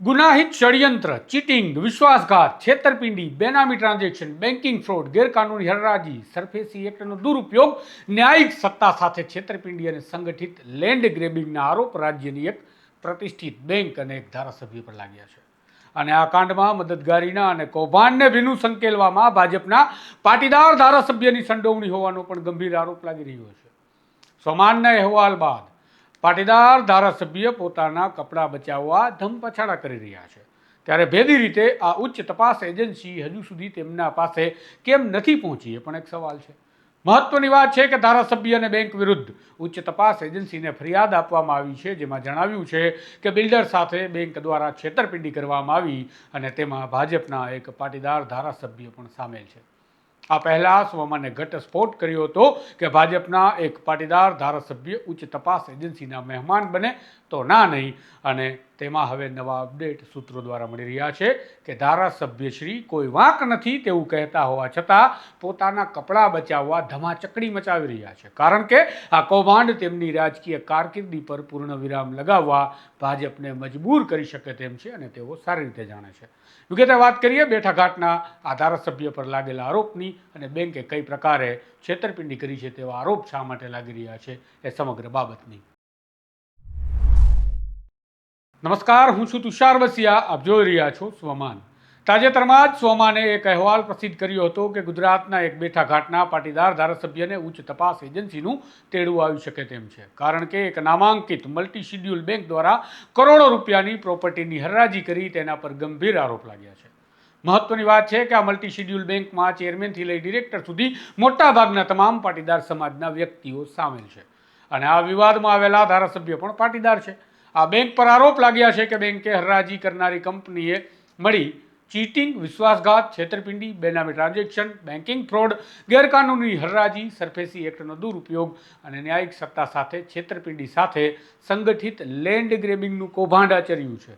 ગુનાહિત ષડયંત્ર, ચીટિંગ, વિશ્વાસઘાત, છેતરપિંડી, બેનામી ટ્રાન્ઝેક્શન બેન્કિંગ ફ્રોડ, ગેરકાનૂની હરાજી સરફેસી એક્ટનો દુરુપયોગ, ન્યાયિક સત્તા સાથે છેતરપિંડી અને સંગઠિત લેન્ડ ગ્રેબિંગના આરોપ રાજ્યની એક પ્રતિષ્ઠિત બેંક અને એક ધારાસભ્ય પર લાગ્યા છે. અને આ કાંડમાં મદદગારીના અને કૌભાંડને ભીનું સંકેલવામાં ભાજપના પાટીદાર ધારાસભ્યની સંડોવણી હોવાનો પણ ગંભીર આરોપ લાગી રહ્યો છે. સોમાનના અહેવાલ બાદ પાટીદાર ધારાસભ્ય પોતાના કપડાં બચાવવા ધમપછાડા કરી રહ્યા છે. ત્યારે ભેદી રીતે આ ઉચ્ચ તપાસ એજન્સી હજુ સુધી તેમના પાસે કેમ નથી પહોંચી એ પણ એક સવાલ છે. મહત્વની વાત છે કે ધારાસભ્ય અને બેંક વિરુદ્ધ ઉચ્ચ તપાસ એજન્સીને ફરિયાદ આપવામાં આવી છે, જેમાં જણાવ્યું છે કે બિલ્ડર સાથે બેંક દ્વારા છેતરપિંડી કરવામાં આવી અને તેમાં ભાજપના એક પાટીદાર ધારાસભ્ય પણ સામેલ છે. આ પહેલા સ્વમાને ઘટસ્ફોટ કર્યો હતો કે ભાજપના એક પાટીદાર ધારાસભ્ય ઉચ્ચ તપાસ એજન્સીના મહેમાન બને તો ના નહીં. અને તેમાં હવે નવા અપડેટ સૂત્રો દ્વારા મળી રહ્યા છે કે ધારાસભ્યશ્રી કોઈ વાંક નથી તેવું કહેતા હોવા છતાં પોતાના કપડાં બચાવવા ધમાચકડી મચાવી રહ્યા છે. કારણ કે આ કૌભાંડ તેમની રાજકીય કારકિર્દી પર પૂર્ણ વિરામ લગાવવા ભાજપને મજબૂર કરી શકે તેમ છે અને તેઓ સારી રીતે જાણે છે. વિગતે વાત કરીએ, બેઠાઘાટના આ ધારાસભ્ય પર લાગેલા આરોપની અને બેંકે કઈ પ્રકારે છેતરપિંડી કરી છે તેવા આરોપ શા માટે લાગી રહ્યા છે એ સમગ્ર બાબતની. નમસ્કાર, હું છું તુષાર વસિયા. આપ જોઈ રહ્યા છો સ્વમાન. તાજેતરમાં જ સોમાને એક અહેવાલ પ્રસિદ્ધ કર્યો હતો કે ગુજરાતના એક બેઠા ઘાટના પાટીદાર ધારાસભ્યને ઉચ્ચ તપાસ એજન્સીનું તેડવું આવી શકે તેમ છે. કારણ કે એક નામાંકિત મલ્ટી શિડ્યુલ બેંક દ્વારા કરોડો રૂપિયાની પ્રોપર્ટીની હરાજી કરી તેના પર ગંભીર આરોપ લાગ્યા છે. મહત્વની વાત છે કે આ મલ્ટી શિડ્યુલ બેંકમાં ચેરમેનથી લઈ ડિરેક્ટર સુધી મોટાભાગના તમામ પાટીદાર સમાજના વ્યક્તિઓ સામેલ છે. અને આ વિવાદમાં આવેલા ધારાસભ્ય પણ પાટીદાર છે. આ બેંક પર આરોપ લાગ્યા છે કે બેંકે હરાજી કરનારી કંપનીએ મળી ચીટિંગ, વિશ્વાસઘાત, છેતરપિંડી, બેનામી ટ્રાન્ઝેક્શન બેન્કિંગ ફ્રોડ, ગેરકાનૂની હરરાજી, સરફેસી એક્ટનો દુરુપયોગ અને ન્યાયિક સત્તા સાથે છેતરપિંડી સાથે સંગઠિત લેન્ડ ગ્રેબિંગનું કૌભાંડ આચર્યું છે.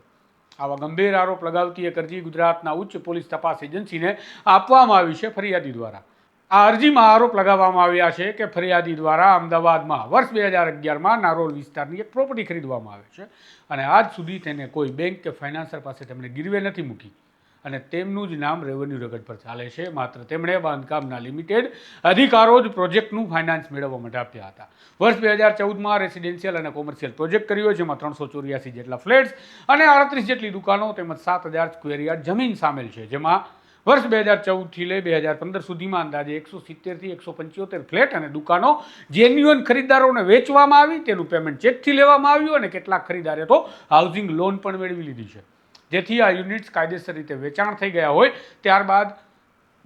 આવા ગંભીર આરોપ લગાવતી એક અરજી ગુજરાતના ઉચ્ચ પોલીસ તપાસ એજન્સીને આપવામાં આવી છે ફરિયાદી દ્વારા. આ અરજીમાં આરોપ લગાવવામાં આવ્યા છે કે ફરિયાદી દ્વારા અમદાવાદમાં વર્ષ બે હજાર અગિયારમાં નારોલ વિસ્તારની એક પ્રોપર્ટી ખરીદવામાં આવે છે અને આજ સુધી તેને કોઈ બેંક કે ફાઇનાન્સર પાસે તેમણે ગીરવે નથી મૂકી. અને તેમનું જ નામ રેવન્યુ રેકર્ડ પર ચાલે છે. માત્ર તેમણે બાંધકામના લિમિટેડ અધિકારો જ પ્રોજેક્ટનું ફાઇનાન્સ મેળવવા માટે આપ્યા હતા. વર્ષ બે હજાર ચૌદમાં રેસિડેન્શિયલ અને કોમર્શિયલ પ્રોજેક્ટ કર્યો, જેમાં ત્રણસો ચોર્યાસી જેટલા ફ્લેટ્સ અને આડત્રીસ જેટલી દુકાનો તેમજ સાત હજાર સ્ક્વેર યાર્ડ જમીન સામેલ છે. જેમાં વર્ષ બે હજાર ચૌદથી લઈ બે હજાર પંદર સુધીમાં અંદાજે એકસો સિત્તેરથી એકસો પંચોતેર ફ્લેટ અને દુકાનો જેન્યુઅન ખરીદદારોને વેચવામાં આવી. તેનું પેમેન્ટ ચેકથી લેવામાં આવ્યું અને કેટલાક ખરીદારે તો હાઉસિંગ લોન પણ મેળવી લીધી છે. જેથી આ યુનિટ્સ કાયદેસર રીતે વેચાણ થઈ ગયા હોય, ત્યારબાદ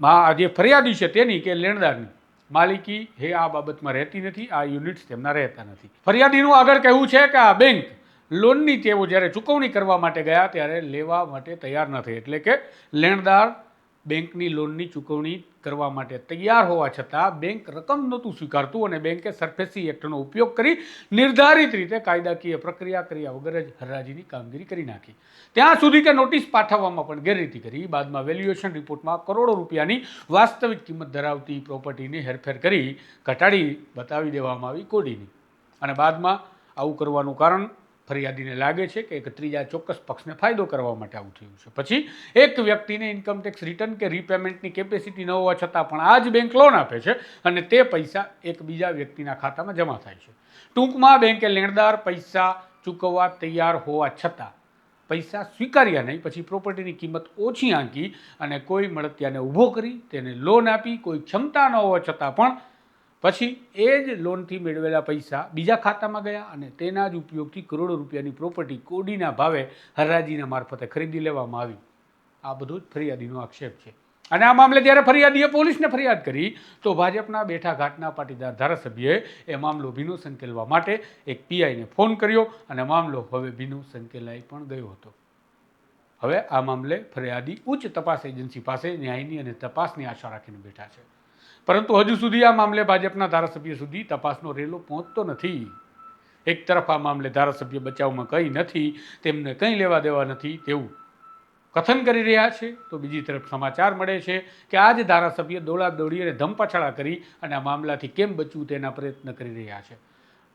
મા જે ફરિયાદી છે તેની કે લેણદારની માલિકી હે આ બાબતમાં રહેતી નથી, આ યુનિટ્સ તેમના રહેતા નથી. ફરિયાદીનું આગળ કહેવું છે કે આ બેંક લોનની તેઓ જ્યારે ચૂકવણી કરવા માટે ગયા, ત્યારે લેવા માટે તૈયાર નથી એટલે કે લેણદાર બેંકની લોનની ચૂકવણી કરવા માટે તૈયાર હોવા છતાં બેંક રકમ નહોતું સ્વીકારતું અને બેંકે સરફેસી એક્ટનો ઉપયોગ કરી નિર્ધારિત રીતે કાયદાકીય પ્રક્રિયા કર્યા વગર જ હરાજીની કામગીરી કરી નાખી. ત્યાં સુધી કે નોટિસ પાઠવવામાં પણ ગેરરીતિ કરી. બાદમાં વેલ્યુએશન રિપોર્ટમાં કરોડો રૂપિયાની વાસ્તવિક કિંમત ધરાવતી પ્રોપર્ટીની હેરફેર કરી ઘટાડી બતાવી દેવામાં આવી કોડીની. અને બાદમાં આવું કરવાનું કારણ ફરિયાદીને લાગે છે કે એક ત્રીજા ચોક્કસ પક્ષને ફાયદો કરવા માટે આવું થયું છે. પછી એક વ્યક્તિને ઇન્કમ ટેક્સ રિટર્ન કે રીપેમેન્ટની કેપેસિટી ન હોવા છતાં પણ આ જ બેંક લોન આપે છે અને તે પૈસા એક બીજા વ્યક્તિના ખાતામાં જમા થાય છે. ટૂંકમાં બેંકે લેણદાર પૈસા ચૂકવવા તૈયાર હોવા છતાં પૈસા સ્વીકાર્યા નહીં, પછી પ્રોપર્ટીની કિંમત ઓછી આંકી અને કોઈ મળતિયાને ઊભો કરી, તેને લોન આપી, કોઈ ક્ષમતા ન હોવા છતાં પણ પછી એ જ લોનથી મેળવેલા પૈસા બીજા ખાતામાં ગયા અને તેના જ ઉપયોગથી કરોડો રૂપિયાની પ્રોપર્ટી કોડીના ભાવે હરાજીના મારફતે ખરીદી લેવામાં આવી. આ બધું જ ફરિયાદીનો આક્ષેપ છે. અને આ મામલે જ્યારે ફરિયાદીએ પોલીસને ફરિયાદ કરી, તો ભાજપના બેઠા ઘાટના પાટીદાર ધારાસભ્યએ એ મામલો ભીનો સંકેલવા માટે એક પીઆઈને ફોન કર્યો અને મામલો હવે ભીનો સંકેલાઈ પણ ગયો હતો. હવે આ મામલે ફરિયાદી ઉચ્ચ તપાસ એજન્સી પાસે ન્યાયની અને તપાસની આશા રાખીને બેઠા છે. પરંતુ હજુ સુધી આ મામલે ભાજપના ધારાસભ્ય સુધી તપાસનો રેલો પહોંચતો નથી. એક તરફ આ મામલે ધારાસભ્ય બચાવમાં કંઈ નથી, તેમને કંઈ લેવા દેવા નથી, તેવું કથન કરી રહ્યા છે, તો બીજી તરફ સમાચાર મળે છે કે આ જ ધારાસભ્ય દોડા દોડી અને ધમપછાડા કરી અને આ મામલાથી કેમ બચવું તેના પ્રયત્ન કરી રહ્યા છે.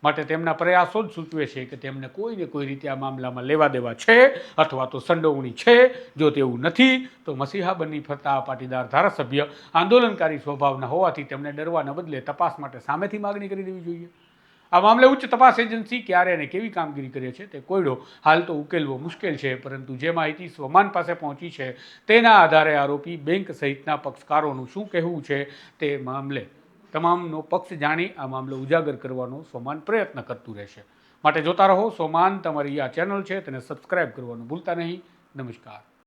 માટે તેમના પ્રયાસો જ સૂચવે છે કે તેમને કોઈને કોઈ રીતે આ મામલામાં લેવા દેવા છે અથવા તો સંડોવણી છે. જો તેવું નથી, તો મસીહા બની ફરતા આ પાટીદાર ધારાસભ્ય આંદોલનકારી સ્વભાવના હોવાથી તેમને ડરવાના બદલે તપાસ માટે સામેથી માગણી કરી દેવી જોઈએ. આ મામલે ઉચ્ચ તપાસ એજન્સી ક્યારે અને કેવી કામગીરી કરે છે તે કોયડો હાલ તો ઉકેલવો મુશ્કેલ છે, પરંતુ જે માહિતી સ્વમાન પાસે પહોંચી છે તેના આધારે આરોપી બેંક સહિતના પક્ષકારોનું શું કહેવું છે તે મામલે તમામનો પક્ષ જાણી આ મામલો ઉજાગર કરવાનો સોમાન પ્રયત્ન કરતું રહેશે. માટે જોતા રહો, સોમાન તમારી આ ચેનલ છે, તેને સબસ્ક્રાઇબ કરવાનું ભૂલતા નહીં. નમસ્કાર.